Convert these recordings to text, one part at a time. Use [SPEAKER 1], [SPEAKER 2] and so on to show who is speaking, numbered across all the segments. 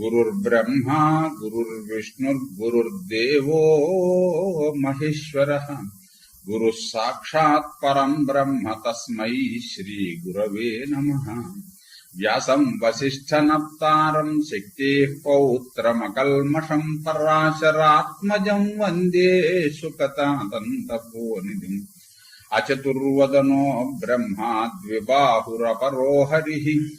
[SPEAKER 1] गुरुर्ब्रह्मा गुरुर्विष्णुर्गुरुर्देवो महेश्वर। गुरु साक्षात् परम ब्रह्म तस्मै श्रीगुरवे नमः। व्यासम् वसिष्ठनप्तारम् शक्तेः पौत्रमकल्मषम् पराशरात्मजम् वंदे सुकतादन्तपोनिधिम् अचतुर्वदनो ब्रह्मा द्विबाहुरपरो हरि।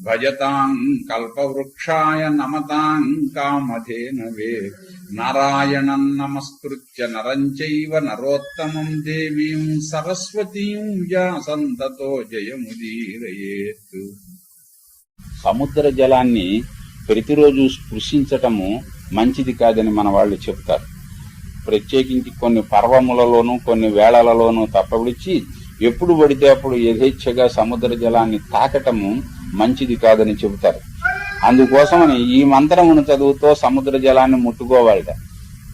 [SPEAKER 1] భజతాం కల్పవృక్షాయ నమతాం కామధేనవే నారాయణం నమస్కృత్య నరం చైవ నరోత్తమం దేవీం సరస్వతీం వ్యాసంతతో జయముదీరయేత్ సముద్ర జలాన్ని ప్రతిరోజు స్పృశించటము మంచిది కాదని మన వాళ్ళు చెప్తారు. ప్రత్యేకించి కొన్ని పర్వములలోనూ కొన్ని వేళలలోనూ తప్పవిడిచి ఎప్పుడు పడితే అప్పుడు యథేచ్ఛగా సముద్ర జలాన్ని తాకటము మంచిది కాదని చెబుతారు. అందుకోసమని ఈ మంత్రమును చదువుతో సముద్ర జలాన్ని ముట్టుకోవాలట.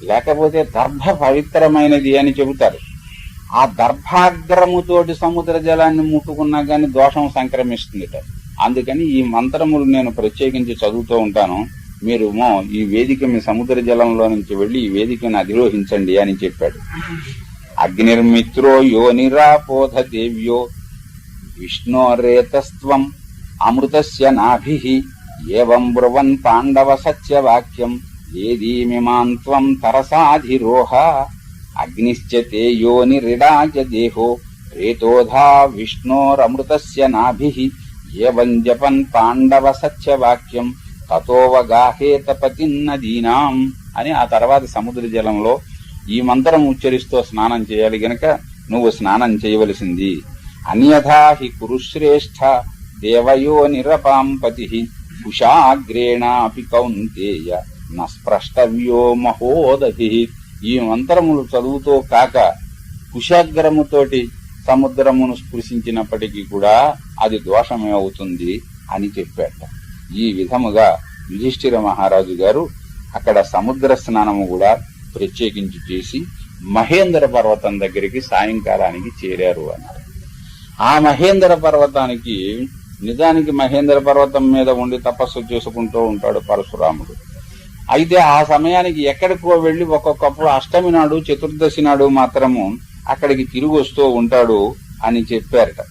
[SPEAKER 1] లేకపోతే దర్భ పవిత్రమైనది అని చెబుతారు. ఆ దర్భాగ్రముతోటి సముద్ర జలాన్ని ముట్టుకున్నా గాని దోషం సంక్రమిస్తుందిట. అందుకని ఈ మంత్రములు నేను ప్రత్యేకించి చదువుతూ ఉంటాను. మీరు మో ఈ వేదిక మీ సముద్ర జలంలో నుంచి వెళ్ళి ఈ వేదికను అధిరోహించండి అని చెప్పాడు. అగ్నిర్మిత్రో యో నిరాపోధ దేవ్యో. విష్ణోరేతస్త్వం అమృతస్య నాభిః. ఏవం బ్రువన్ పాండవ సత్యవాక్యం. ఏదీమిమాం త్వం తరసాధిరోహ. అగ్నిశ్చ తే యోనిరిడాచ దేహో. రేతోధా విష్ణోరమృతస్య నాభిః. ఏవం జపన్ పాండవ సత్యవాక్యం. తతోవగాహేత పతిన్నదీనాం అని ఆ తర్వాత సముద్ర జలంలో ఈ మంత్రం ఉచ్చరిస్తూ స్నానం చేయాలి గనక నువ్వు స్నానం చేయవలసింది. అన్యథా హి కురుశ్రేష్ఠ దేవయో నిరపాంపతి కుషాగ్రేణాపి కౌంతేయ నస్పృష్టవ్యో మహోదధి. ఈ మంత్రములు చదువుతో కాక కుశాగ్రముతోటి సముద్రమును స్పృశించినప్పటికీ కూడా అది దోషమే అవుతుంది అని చెప్పాట. ఈ విధముగా యుధిష్ఠిర మహారాజు గారు అక్కడ సముద్ర స్నానము కూడా ప్రత్యేకించి చేసి మహేంద్ర పర్వతం దగ్గరికి సాయంకాలానికి చేరారు అన్నారు. ఆ మహేంద్ర పర్వతానికి నిజానికి మహేంద్ర పర్వతం మీద ఉండి తపస్సు చేసుకుంటూ ఉంటాడు పరశురాముడు. అయితే ఆ సమయానికి ఎక్కడికో వెళ్ళి ఒక్కొక్కప్పుడు అష్టమి నాడు చతుర్దశి నాడు మాత్రము అక్కడికి తిరిగి వస్తూ ఉంటాడు అని చెప్పారట.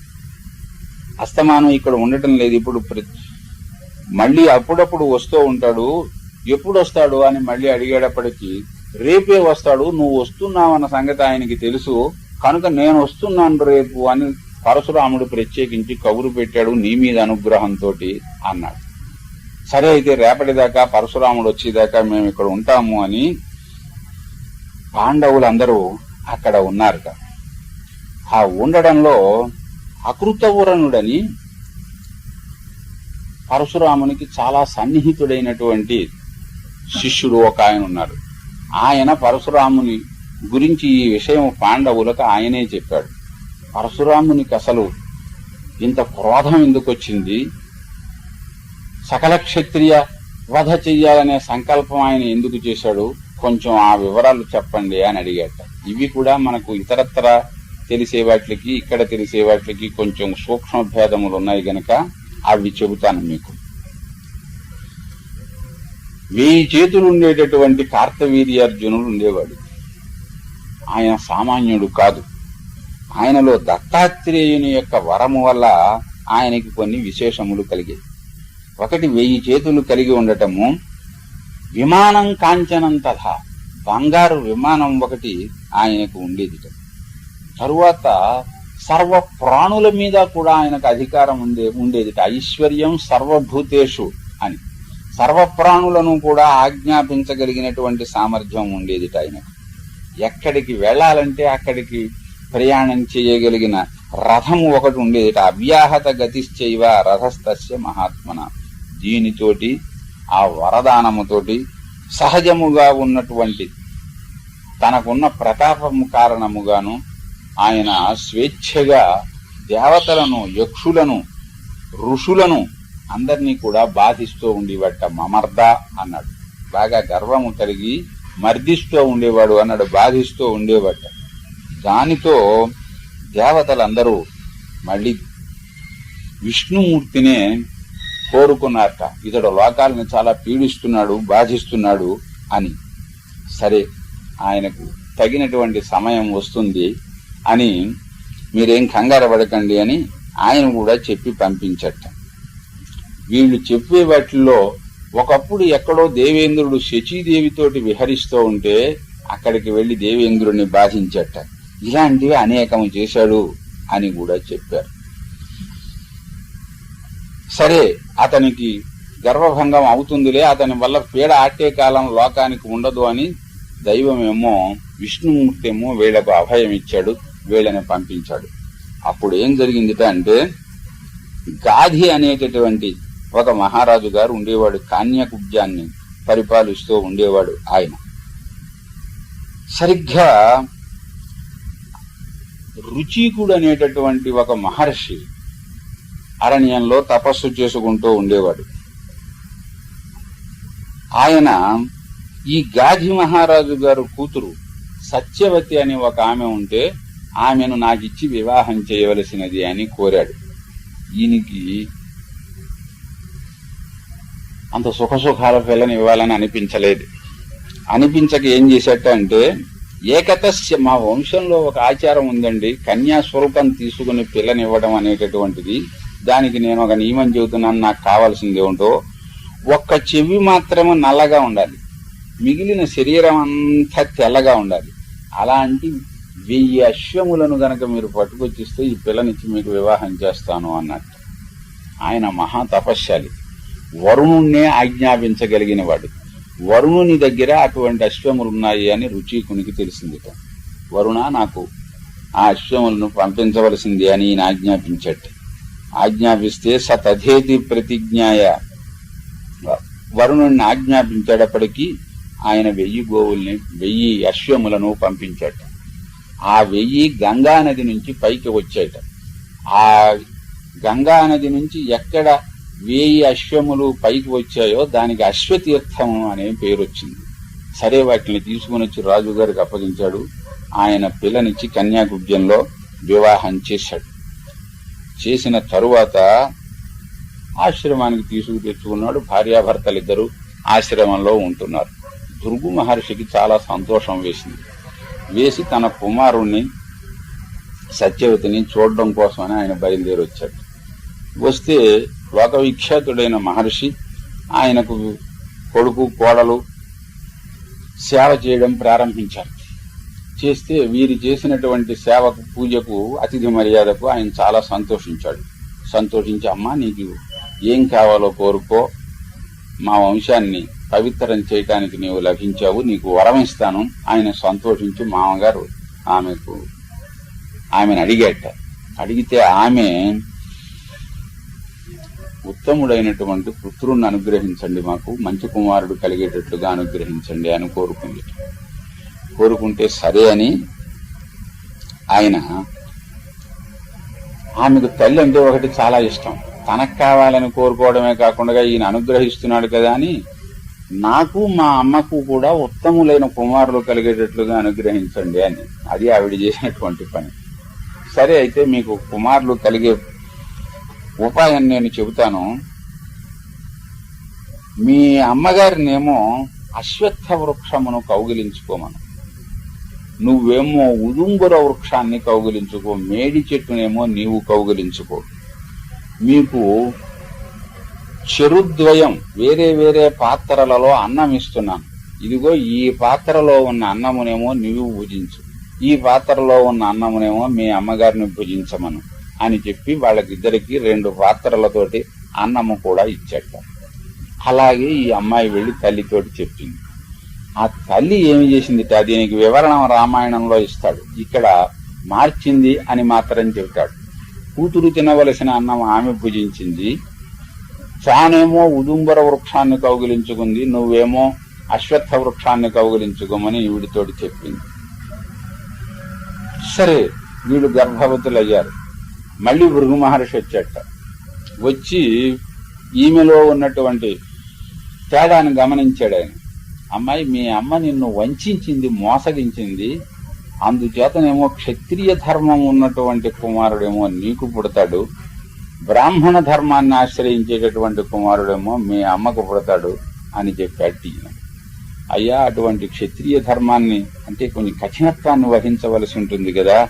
[SPEAKER 1] అస్తమానం ఇక్కడ ఉండటం లేదు. ఇప్పుడు ప్ర- మళ్ళీ అప్పుడప్పుడు వస్తూ ఉంటాడు. ఎప్పుడు వస్తాడు అని మళ్ళీ అడిగేటప్పటికి రేపే వస్తాడు నువ్వు వస్తున్నావన్న సంగతి ఆయనకి తెలుసు. కనుక నేను వస్తున్నాను రేపు అని పరశురాముడు ప్రత్యేకించి కబురు పెట్టాడు నీ మీద అనుగ్రహంతో అన్నాడు. సరే అయితే రేపటిదాకా పరశురాముడు వచ్చేదాకా మేము ఇక్కడ ఉంటాము అని పాండవులందరూ అక్కడ ఉన్నారట ఆ ఉండడంలో అకృతవురణుడని పరశురామునికి చాలా సన్నిహితుడైనటువంటి శిష్యుడు ఒక ఆయన ఉన్నారు. ఆయన పరశురాముని గురించి ఈ విషయం పాండవులకు ఆయనే చెప్పాడు. పరశురామునికి అసలు ఇంత క్రోధం ఎందుకు వచ్చింది సకల క్షత్రియ వధ చెయ్యాలనే సంకల్పం ఆయన ఎందుకు చేశాడు? కొంచెం ఆ వివరాలు చెప్పండి అని అడిగాట. ఇవి కూడా మనకు ఇతరత్ర తెలిసే వాటికి ఇక్కడ తెలిసే వాటికి కొంచెం సూక్ష్మ భేదములు ఉన్నాయి గనక అవి చెబుతాను మీకు. వెయ్యి చేతులు ఉండేటటువంటి కార్తవీర్యార్జునుడు ఉండేవాడు. ఆయన సామాన్యుడు కాదు. ఆయనలో దత్తాత్రేయుని యొక్క వరము వల్ల ఆయనకి కొన్ని విశేషములు కలిగాయి. ఒకటి వెయ్యి చేతులు కలిగి ఉండటము విమానం కాంచనం బంగారు విమానం ఒకటి ఆయనకు ఉండేది తరువాత సర్వ ప్రాణుల మీద కూడా ఆయనకు అధికారం ఉండే ఉండేది ఐశ్వర్యం సర్వభూతేషు అని. సర్వప్రాణులను కూడా ఆజ్ఞాపించగలిగినటువంటి సామర్థ్యం ఉండేది ఆయనకు ఎక్కడికి వెళ్ళాలంటే అక్కడికి ప్రయాణం చేయగలిగిన రథము ఒకటి ఉండేది. అవ్యాహత గతిశ్చైవ రథస్తస్య మహాత్మన. దీనితోటి ఆ వరదానముతోటి సహజముగా ఉన్నటువంటి తనకున్న ప్రతాపము కారణముగాను ఆయన స్వేచ్ఛగా దేవతలను యక్షులను ఋషులను అందరినీ కూడా బాధిస్తూ ఉండేవాడట మమర్ద అన్నాడు. బాగా గర్వము కలిగి మర్దిస్తూ ఉండేవాడు అన్నాడు బాధిస్తూ ఉండేవాడట దానితో దేవతలందరూ మళ్ళీ విష్ణుమూర్తినే కోరుకున్నారట. ఇతడు లోకాలను చాలా పీడిస్తున్నాడు బాధిస్తున్నాడు అని. సరే ఆయనకు తగినటువంటి సమయం వస్తుంది అని మీరేం కంగారు పడకండి అని ఆయన కూడా చెప్పి పంపించట. వీళ్ళు చెప్పే వాటిల్లో ఒకప్పుడు ఎక్కడో దేవేంద్రుడు శచీదేవితోటి విహరిస్తూ ఉంటే అక్కడికి వెళ్ళి దేవేంద్రుడిని బాధించట. ఇలాంటివి అనేకం చేశాడు అని కూడా చెప్పారు. సరే అతనికి గర్వభంగం అవుతుందిలే అతని వల్ల పీడ ఆటే కాలం లోకానికి ఉండదు అని దైవమేమో విష్ణుమూర్తి ఏమో వీళ్ళకు అభయం ఇచ్చాడు వీళ్ళని పంపించాడు. అప్పుడు ఏం జరిగిందిట అంటే గాధి అనేటటువంటి ఒక మహారాజు గారు ఉండేవాడు కాన్యకుబ్జాన్ని పరిపాలిస్తూ ఉండేవాడు ఆయన. సరిగ్గా రుచికుడు అనేటటువంటి ఒక మహర్షి అరణ్యంలో తపస్సు చేసుకుంటూ ఉండేవాడు. ఆయన ఈ గాజి మహారాజు గారు కూతురు సత్యవతి అని ఒక ఆమె ఉంటే ఆమెను నాకిచ్చి వివాహం చేయవలసినది అని కోరాడు. ఈయనకి అంత సుఖసుఖాల పిల్లని ఇవ్వాలని అనిపించలేదు. అనిపించక ఏం చేశాట అంటే ఏకతస్య మా వంశంలో ఒక ఆచారం ఉందండి కన్యాస్వరూపం తీసుకుని పిల్లనివ్వడం అనేటటువంటిది. దానికి నేను ఒక నియమం చెబుతున్నాను నాకు కావాల్సింది ఏమిటో. ఒక్క చెవి మాత్రమే నల్లగా ఉండాలి. మిగిలిన శరీరం అంతా తెల్లగా ఉండాలి. అలాంటి వెయ్యి అశ్వములను గనక మీరు పట్టుకొచ్చిస్తే ఈ పిల్లనిచ్చి మీకు వివాహం చేస్తాను అన్నట్టు. ఆయన మహా తపశ్శాలి. వరుణుణ్ణే ఆజ్ఞాపించగలిగిన వాడు వరుణుని దగ్గర అటువంటి అశ్వములు ఉన్నాయి అని రుచికునికి తెలిసింది వరుణ నాకు ఆ అశ్వములను పంపించవలసింది అని ఈయన ఆజ్ఞాపించట్టు ఆజ్ఞాపిస్తే సతధేతి ప్రతిజ్ఞాయ. వరుణుణ్ణి ఆజ్ఞాపించేటప్పటికీ ఆయన వెయ్యి గోవుల్ని వెయ్యి అశ్వములను పంపించట. ఆ వెయ్యి గంగా నది నుంచి పైకి వచ్చేట ఆ గంగా నది నుంచి ఎక్కడ వేయి అశ్వములు పైకి వచ్చాయో దానికి అశ్వతీర్థము అనే పేరు వచ్చింది సరే వాటిని తీసుకుని వచ్చి రాజుగారికి అప్పగించాడు. ఆయన పిల్లనిచ్చి కన్యాకుబ్జంలో వివాహం చేశాడు. చేసిన తరువాత ఆశ్రమానికి తీసుకు తెచ్చుకున్నాడు. భార్యాభర్తలిద్దరూ ఆశ్రమంలో ఉంటున్నారు. దుర్గు మహర్షికి చాలా సంతోషం వేసింది. వేసి తన కుమారుణ్ణి సత్యవతిని చూడడం కోసమని ఆయన బయలుదేరి వచ్చాడు వస్తే లోక విఖ్యాతుడైన మహర్షి ఆయనకు కొడుకు కోడలు సేవ చేయడం ప్రారంభించారు. చేస్తే వీరి చేసినటువంటి సేవకు పూజకు అతిథి మర్యాదకు ఆయన చాలా సంతోషించాడు. సంతోషించి అమ్మ నీకు ఏం కావాలో కోరుకో. మా వంశాన్ని పవిత్రం చేయటానికి నీవు లభించావు. నీకు వరం ఇస్తాను. ఆయన సంతోషించి మామగారు ఆమెకు ఆమెను అడిగేట. అడిగితే ఆమె ఉత్తముడైనటువంటి పుత్రుణ్ణి అనుగ్రహించండి మాకు మంచి కుమారుడు కలిగేటట్లుగా అనుగ్రహించండి అని కోరుకుంది. కోరుకుంటే సరే అని ఆయన ఆమెకు తల్లి అంటే ఒకటి చాలా ఇష్టం. తనకు కావాలని కోరుకోవడమే కాకుండా ఈయన అనుగ్రహిస్తున్నాడు కదా అని నాకు మా అమ్మకు కూడా ఉత్తములైన కుమారులు కలిగేటట్లుగా అనుగ్రహించండి అని. అది ఆవిడ చేసినటువంటి పని. సరే అయితే మీకు కుమారులు కలిగే ఉపాయం నేను చెబుతాను. మీ అమ్మగారినేమో అశ్వత్థ వృక్షమును కౌగిలించుకోమను. నువ్వేమో ఉదుంబుర వృక్షాన్ని కౌగిలించుకో మేడి చెట్టునేమో నీవు కౌగిలించుకో. మీకు చెరుద్వయం వేరే వేరే పాత్రలలో అన్నం ఇస్తున్నాను ఇదిగో ఈ పాత్రలో ఉన్న అన్నమునేమో నీవు భుజించు. ఈ పాత్రలో ఉన్న అన్నమునేమో మీ అమ్మగారిని భుజించమను. అని చెప్పి వాళ్ళకిద్దరికి రెండు పాత్రలతోటి అన్నము కూడా ఇచ్చట. అలాగే ఈ అమ్మాయి వెళ్ళి తల్లితోటి చెప్పింది. ఆ తల్లి ఏమి చేసింది దీనికి వివరణ రామాయణంలో ఇస్తాడు. ఇక్కడ మార్చింది అని మాత్రం చెబుతాడు. కూతురు తినవలసిన అన్నం ఆమె భుజించింది. తానేమో ఉదుంబర వృక్షాన్ని కౌగిలించుకుంది. నువ్వేమో అశ్వత్థ వృక్షాన్ని కౌగిలించుకోమని ఈవిడితోటి చెప్పింది. సరే వీడు గర్భవతులయ్యారు. మళ్ళీ భృగు మహర్షి వచ్చేట. వచ్చి ఈమెలో ఉన్నటువంటి తేడాను గమనించాడు ఆయన. అమ్మాయి మీ అమ్మ నిన్ను వంచింది మోసగించింది అందుచేతనేమో క్షత్రియ ధర్మం ఉన్నటువంటి కుమారుడేమో నీకు పుడతాడు బ్రాహ్మణ ధర్మాన్ని ఆశ్రయించేటటువంటి కుమారుడేమో మీ అమ్మకు పుడతాడు అని చెప్పాడు అయ్యా అటువంటి క్షత్రియ ధర్మాన్ని అంటే కొన్ని కఠినత్వాన్ని వహించవలసి ఉంటుంది కదా.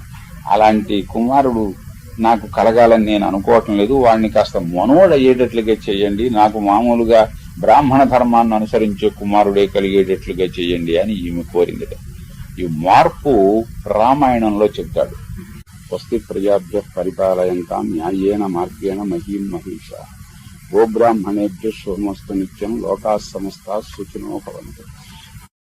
[SPEAKER 1] అలాంటి కుమారుడు నాకు కలగాలని నేను అనుకోవటం లేదు. వాడిని కాస్త మనోడు అయ్యేటట్లుగా చేయండి. నాకు మామూలుగా బ్రాహ్మణ ధర్మాన్ని అనుసరించే కుమారుడే కలిగేటట్లుగా చేయండి అని ఈమె కోరింది. ఈ మార్పు రామాయణంలో చెప్తాడు. స్వస్తి ప్రజాభ్య పరిపాలయంతా న్యాయేన మార్గేణ మహీం మహిష. గోబ్రాహ్మణేభ్య శుభమస్తు నిత్యం లోకా సమస్త సుఖినో భవంతు.